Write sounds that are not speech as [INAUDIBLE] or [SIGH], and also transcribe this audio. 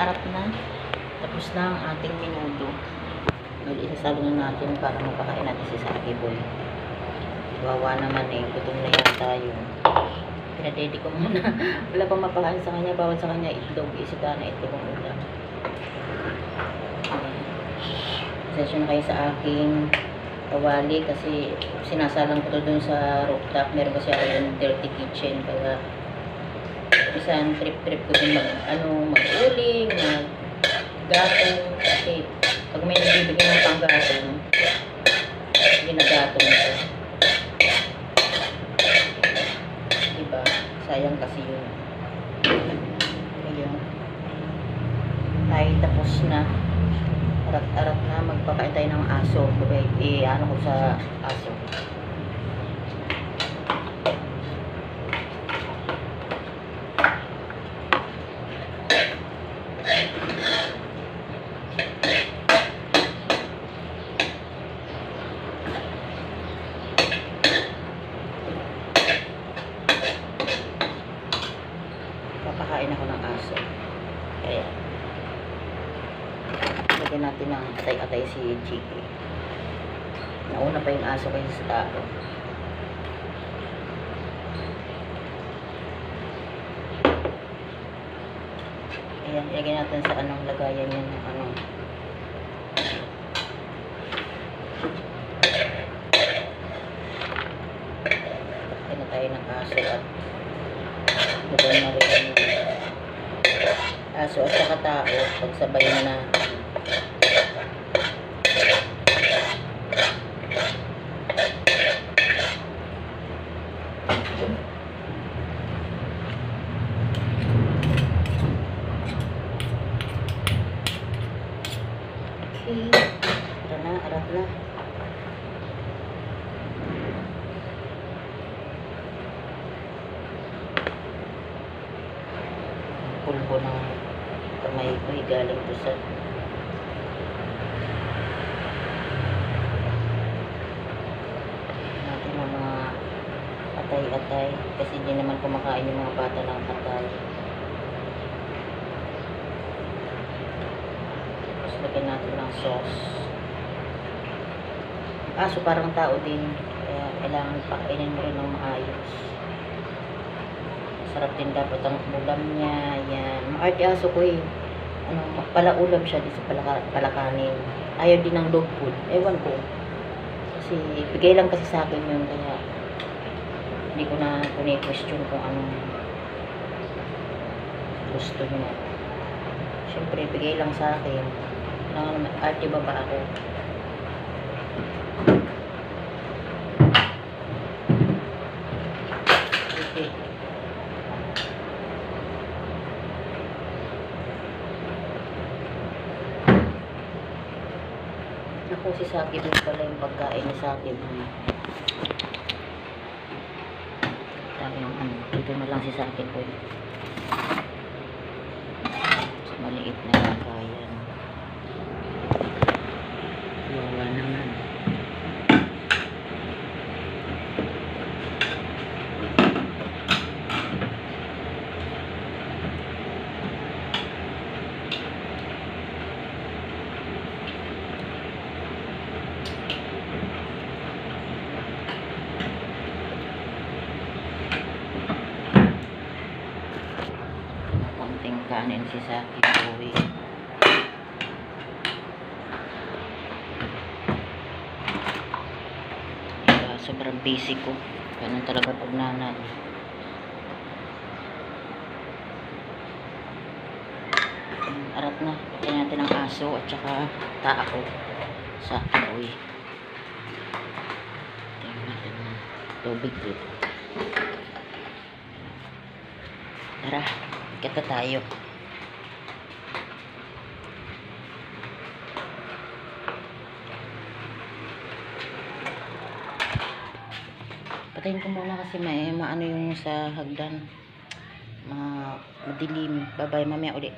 Arat na. Tapos na ang ating minuto. Mag-isasalo na natin para mapakain natin si Saki Boy. Wawa naman eh. Gutom na yata yun. Pinadedi ko muna. [LAUGHS] Wala pang mapakain sa kanya. Bawal sa kanya itlog. Isita na itlog ang ulam. Session kayo sa aking kawali kasi sinasalang ko to dun sa rooftop. Meron kasi ako yung dirty kitchen. Kaya isang trip-trip ko din mag, ano, mag-uling, mag-gatong. Kasi pag may nagbibigay ng panggatong, ginagatong ko. Diba? Sayang kasi yun. Ayun. Ay, tapos na. Arat-arat na. Magpakain tayo ng aso. Sabay, eh, ano ko sa aso. Papakain ako ng aso. Kaya, lagyan natin ng atay-atay si Chiki. Nauna pa yung aso kaysa sa tao. Ayan, ilagay natin sa anong lagayan niya ng ano. Lagyan na tayo ng aso at na rin yung aso at saka tao pagsabay na Okay. Tara na, arap na. Pulbo ng kamay ko ay galing to sa natin ang mga atay-atay kasi hindi naman kumakain yung mga bata ng atay. Tapos lagyan natin ng sauce. Aso parang tao din. Kaya kailangan pakainin mo rin ng maayos. Sarap din dapat ang ulam niya. Yan. Maarte aso ko eh. Ano, palaulam siya dito sa palaka, palakanin. Ayaw din ng dog food. Ewan ko. Kasi bigay lang kasi sa akin yun. Kaya hindi ko na kuni-question kung anong gusto niya. Siyempre, bigay lang sa akin. Kailangan naman, arte ba ba ako? Naku, si Saki din pala yung pagkain ni Saki Boy. Sabi ng ano, dito na lang si Saki Boy. Sa maliit na lagayan. Wawa naman. Kanin si Saki Boy. Kaya sobrang busy ko. Ganun talaga pag nanay. Arat na. Lagyan natin ang aso at saka tao. Saki Boy. Tingnan natin ng tubig dito. Tara, kita tayo. Patayin ko muna kasi may maano yung sa hagdan. Ma madilim. Bye-bye, mamaya ulit.